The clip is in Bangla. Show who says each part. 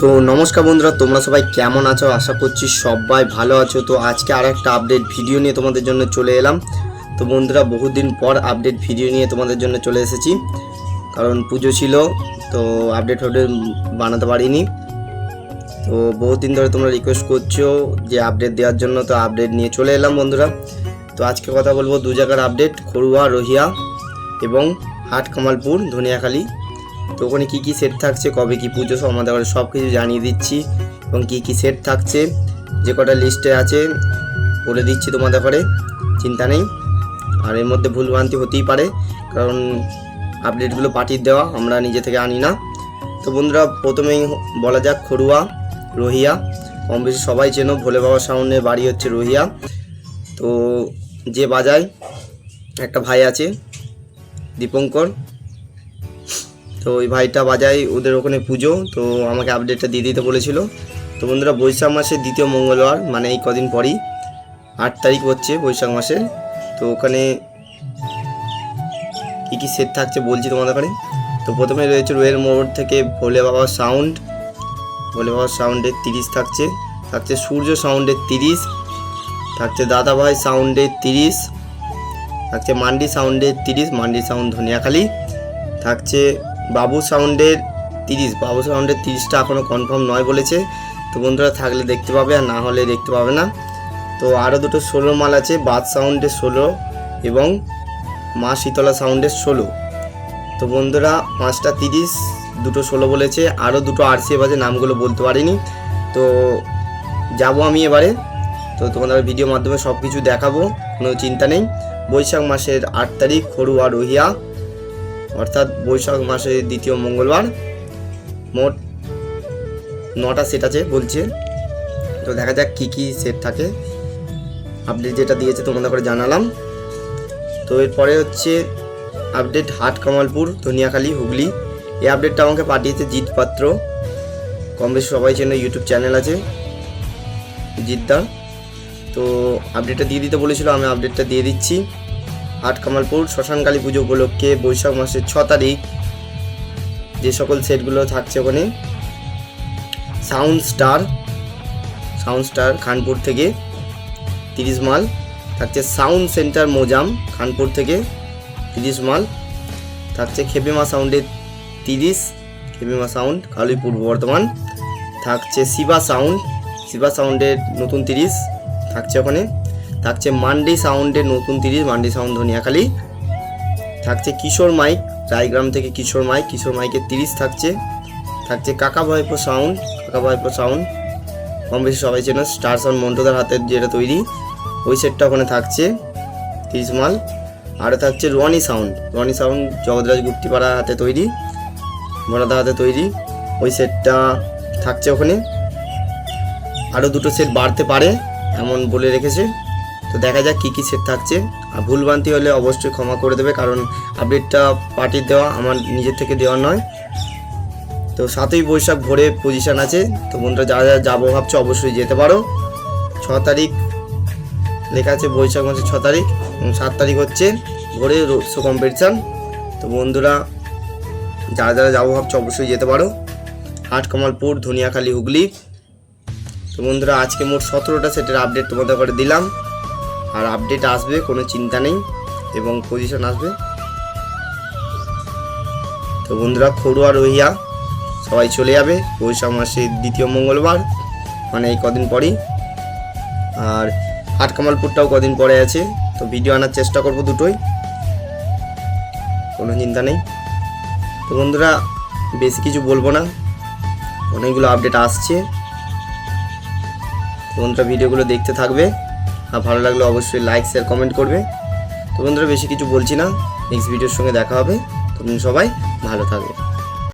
Speaker 1: তো নমস্কার বন্ধুরা, তোমরা সবাই কেমন আছো? আশা করছি সবাই ভালো আছো। তো আজকে আর একটা আপডেট ভিডিও নিয়ে তোমাদের জন্য চলে এলাম। তো বন্ধুরা, বহুদিন পর আপডেট ভিডিও নিয়ে তোমাদের জন্য চলে এসেছি। কারণ পুজো ছিল, তো আপডেট ফাপডেট বানাতে পারিনি। তো বহুদিন ধরে তোমরা রিকোয়েস্ট করছ যে আপডেট দেওয়ার জন্য, তো আপডেট নিয়ে চলে এলাম বন্ধুরা। তো আজকে কথা বলব দু জায়গার আপডেট খড়ুয়া রহিয়া এবং হাট কামালপুর ধনিয়াখালী। তো ওখানে কী কী সেট থাকছে, কবে কী পুজো, সব আমাদের সব কিছু জানিয়ে দিচ্ছি। এবং কী কী সেট থাকছে, যে কটা লিস্টে আছে, বলে দিচ্ছি তোমাদের ঘরে চিন্তা নেই। আর এর মধ্যে ভুলভ্রান্তি হতেই পারে, কারণ আপডেটগুলো পাঠিয়ে দেওয়া, আমরা নিজে থেকে আনি না। তো বন্ধুরা, প্রথমেই বলা যাক খড়ুয়া, রোহিয়া। কম বেশি সবাই চেনো, ভোলে বাবার সামনে বাড়ি হচ্ছে রোহিয়া। তো যে বাজায়, একটা ভাই আছে, দীপঙ্কর। তো ওই ভাইটা বাজায় ওদের ওখানে পুজো, তো আমাকে আপডেটটা দিয়ে দিতে বলেছিল। তো বন্ধুরা, বৈশাখ মাসের দ্বিতীয় মঙ্গলবার মানে এই কদিন পরই, আট তারিখ হচ্ছে বৈশাখ মাসের, তো ওখানে কী কী সেট থাকছে বলছি তোমাদের ওখানে? তো প্রথমে রয়েছে রোয়েল মোড় থেকে ভোলে বাবা সাউন্ড ভোলে বাবা সাউন্ডের তিরিশ থাকছে থাকছে সূর্য সাউন্ডের তিরিশ, থাকছে দাদাভাই সাউন্ডের তিরিশ, থাকছে মান্ডি সাউন্ডের তিরিশ, মান্ডি সাউন্ড ধনিয়াখালী, থাকছে বাবু সাউন্ডের তিরিশ, বাবু সাউন্ডের তিরিশটা এখনও কনফার্ম নয় বলেছে। তো বন্ধুরা থাকলে দেখতে পাবে আর না হলে দেখতে পাবে না। তো আরও দুটো ষোলো মাল আছে, বাদ সাউন্ডের ষোলো এবং মা শীতলা সাউন্ডের ষোলো। তো বন্ধুরা পাঁচটা তিরিশ, দুটো ষোলো বলেছে আরও দুটো আরসি বাজে, নামগুলো বলতে পারিনি। তো যাব আমি এবারে। তো তোমাদের ভিডিও মাধ্যমে সব কিছু দেখাবো, কোনো চিন্তা নেই। বৈশাখ মাসের আট তারিখ খড়ুয়া রহিয়া। অর্থাৎ বৈশাখ মাসের দ্বিতীয় মঙ্গলবার মোট নটা সেট আছে বলছে। তো দেখা যাক কী কী সেট থাকে। আপডেট যেটা দিয়েছে তোমাদের করে জানালাম। তো এরপরে হচ্ছে আপডেট হাট কামালপুর, ধনিয়াখালী, হুগলি। এই আপডেটটা আমাকে পাঠিয়েছে জিৎ পাত্র। কম বেশি সবাই চেনে ইউটিউব চ্যানেল আছে। জিদ্দা তো আপডেটটা দিয়ে দিতে বলেছিল, আমি আপডেটটা দিয়ে দিচ্ছি। হাট কামালপুর শ্মশানকালী পুজো উপলক্ষে বৈশাখ মাসের ছ তারিখ। যে সকল সেটগুলো থাকছে ওখানে। Sound Star Sound Star Khanpur থেকে তিরিশ মাল। থাকছে সাউন্ড সেন্টার মোজাম খানপুর থেকে তিরিশ মাল। থাকছে খেপিমা সাউন্ডের তিরিশ, খেপিমা সাউন্ড কালী পূর্ব বর্ধমান। থাকছে শিবা সাউন্ড, শিবা সাউন্ডের নতুন তিরিশ থাকছে ওখানে। থাকছে মান্ডি সাউন্ডের নতুন তিরিশ, মান্ডি সাউন্ড ধনিয়াখালী। থাকছে কিশোর মাইক, রায়গ্রাম থেকে কিশোর মাইক, কিশোর মাইকের তিরিশ থাকছে। থাকছে কাকা ভয়পো সাউন্ড, কাকা ভয়পো সাউন্ড। কম বেশি সবাই চেন, স্টার সাউন্ড মন্টুদার হাতের যেটা তৈরি, ওই সেটটা ওখানে থাকছে, তিরিশ মাল। আরও থাকছে রনি সাউন্ড রনি সাউন্ড জগৎরাজ গুপ্তিপাড়া হাতে তৈরি বড়াদা হাতে তৈরি, ওই সেটটা থাকছে ওখানে। আরও দুটো সেট বাড়তে পারে, এমন বলে রেখেছে। তো দেখা যাক কী কী সেট থাকছে। আর ভুলভ্রান্তি হলে অবশ্যই ক্ষমা করে দেবে, কারণ আপডেটটা পার্টির দেওয়া আমার নিজের থেকে দেওয়া নয়। তো সাতই বৈশাখ ভোরে পজিশন আছে, তো বন্ধুরা যারা যারা যাব ভাবছ অবশ্যই যেতে পারো। ছ তারিখ লেখা আছে বৈশাখ মাসের ছ তারিখ এবং সাত তারিখ হচ্ছে ভোরে শো কম্পিটিশান তো বন্ধুরা যারা যারা যাব ভাবছ অবশ্যই যেতে পারো। হাট কামালপুর, ধনিয়াখালী, হুগলি। তো বন্ধুরা আজকে মোট সতেরোটা সেটের আপডেট তোমাদের করে দিলাম। আর আপডেট আসবে, কোনো চিন্তা নেই এবং পজিশন আসবে। তো বন্ধুরা খড়ুয়া রহিয়া, সবাই চলে যাবে। বৈশাখ মাসের দ্বিতীয় মঙ্গলবার মানে এই কদিন পরেই। আর হাট কামালপুরটাও কদিন পরে আছে, তো ভিডিও আনার চেষ্টা করব দুটোই। কোনো চিন্তা নেই। তো বন্ধুরা, বেশি কিছু বলব না। অনেকগুলো আপডেট আসছে। বন্ধুরা ভিডিওগুলো দেখতে থাকবে। আর ভালো লাগলে অবশ্যই লাইক শেয়ার কমেন্ট করবে। তো বন্ধুরা, বেশি কিছু বলছি না। নেক্সট ভিডিওর সঙ্গে দেখা হবে। তখন সবাই ভালো থাকবে।